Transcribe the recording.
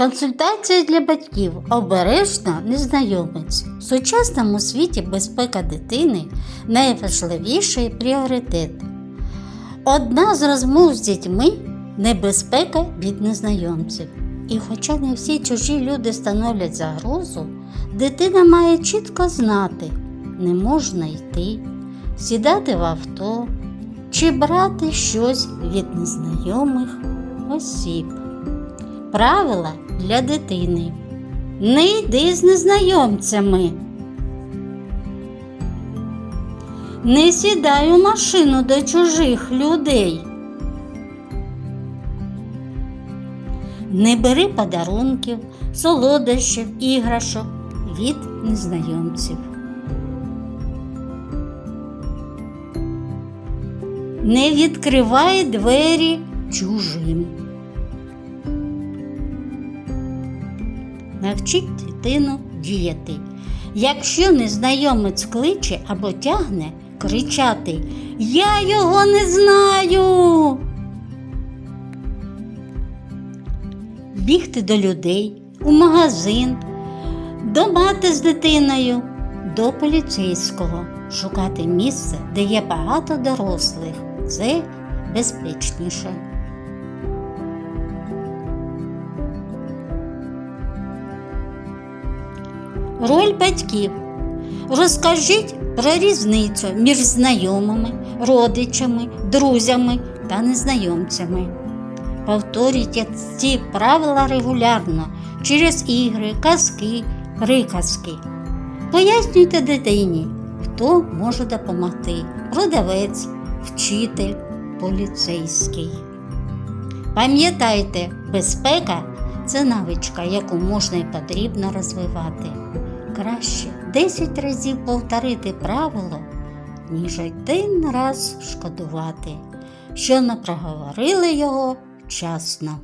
Консультація для батьків обережно незнайомець. В сучасному світі безпека дитини найважливіший пріоритет. Одна з розмов з дітьми небезпека від незнайомців. І хоча не всі чужі люди становлять загрозу, дитина має чітко знати, не можна йти, сідати в авто чи брати щось від незнайомих осіб. Правила для дитини. Не йди з незнайомцями. Не сідай у машину до чужих людей. Не бери подарунків, солодощів, іграшок від незнайомців. Не відкривай двері чужим. Навчіть дитину діяти. Якщо незнайомець кличе або тягне, кричати Я його не знаю. Бігти до людей, у магазин, до мати з дитиною, до поліцейського, шукати місце, де є багато дорослих. Це безпечніше. Роль батьків. Розкажіть про різницю між знайомими, родичами, друзями та незнайомцями. Повторюйте ці правила регулярно через ігри, казки, приказки. Пояснюйте дитині, хто може допомогти продавець, вчитель, поліцейський. Пам'ятайте, безпека це навичка, яку можна і потрібно розвивати. Краще 10 разів повторити правило, ніж один раз шкодувати, що не проговорили його вчасно.